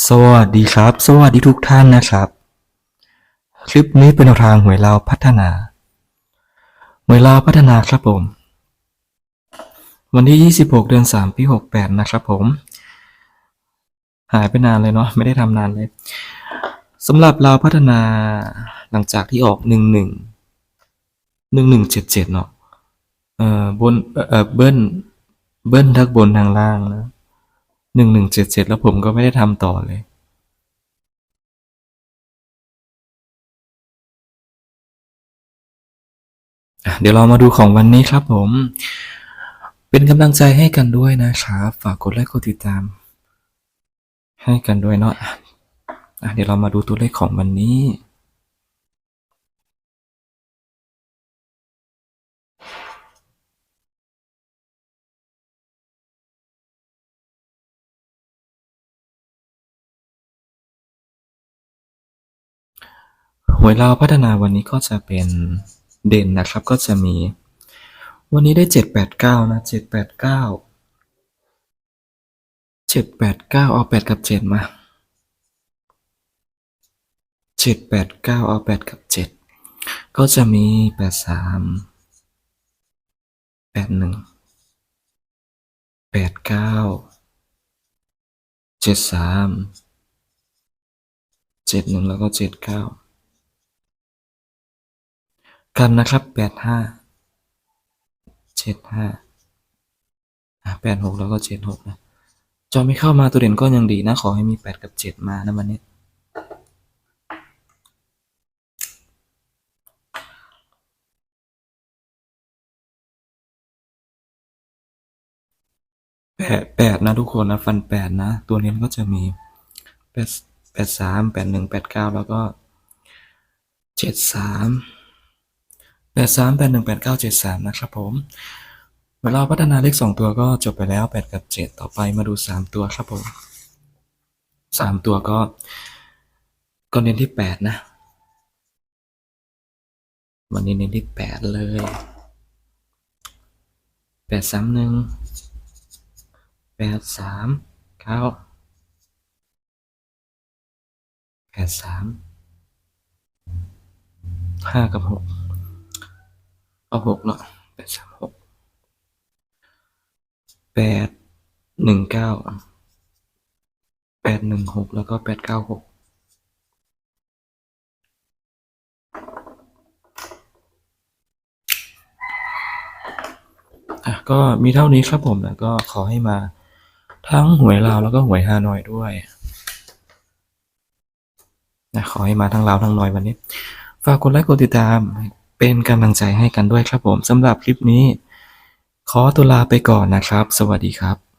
สวัสดีครับ สวัสดีทุกท่านนะครับ คลิปนี้เป็นทางหวยลาวพัฒนาหวยลาวพัฒนาครับผม วันที่ 26 เดือน 3 ปี 68 นะครับผม หายไปนานเลยเนาะไม่ได้ทำนานเลยสำหรับลาวพัฒนาหลังจากที่ออก 11 1177 เนาะเอ่อบนเอ่อเอ่อเบิ้ลเบิ้ลทั้งบนทางล่างนะ หนึ่งหนึ่งเจ็ดเจ็ด แล้วผมก็ไม่ได้ทำต่อเลยเดี๋ยวเรามาดูของวันนี้ครับผม เป็นกำลังใจให้กันด้วยนะครับ ฝากกดไลค์กดติดตาม ให้กันด้วยเนาะะเดี๋ยวเรามาดูตัวเลขของวันนี้ หวยลาวพัฒนาวันนี้ก็จะเป็นเด่นนะครับ ก็จะมี วันนี้ได้เจ็ดแปดเก้านะเจ็ดแปดเก้าเจ็ดแปดเก้าเอาแปดกับเจ็ดมาเจ็ดแปดเก้าเอาแปดกับเจ็ดก็จะมีแปดสามแปดหนึ่งแปดเก้าเจ็ดสามเจ็ดหนึ่งแล้วก็เจ็ดเก้า กันนะครับแปดห้าเจ็ดห้าแปดหกแล้วก็เจ็ดหกนะจอไม่เข้ามาตัวเด่นก็ยังดีนะ ขอให้มีแปดกับเจ็ดมานะวันนี้แปดแปดนะทุกคนนะ ฟันแปดนะ ตัวเน้นก็จะมีแปดแปดสามแปดหนึ่งแปดเก้าแล้วก็เจ็ดสาม แปดสามแปดหนึ่งแปดเก้าเจ็ดสามนะครับผมเวลาพัฒนาเลขสองตัวก็จบไปแล้วแปดกับเจ็ดต่อไปมาดูสามตัวครับผมสามตัวก็ก็เน้นที่แปดนะ วันนี้เน้นที่แปดเลยแปดสามหนึ่งแปดสามเก้าแปดสามห้ากับหก เอาหกเนาะแปดสามหกแปดหนึ่งเก้าแปดหนึ่งหกแล้วก็แปดเก้าหกอะก็มีเท่านี้ครับผมแล้วก็ขอให้มาทั้งหวยลาวแล้วก็หวยฮานอยด้วยนะขอให้มาทั้งลาวทั้งนอยวันนี้ ฝากกดไลค์กดติดตาม เป็นกำลังใจให้กันด้วยครับผมสำหรับคลิปนี้ ขอตัวลาไปก่อนนะครับ สวัสดีครับ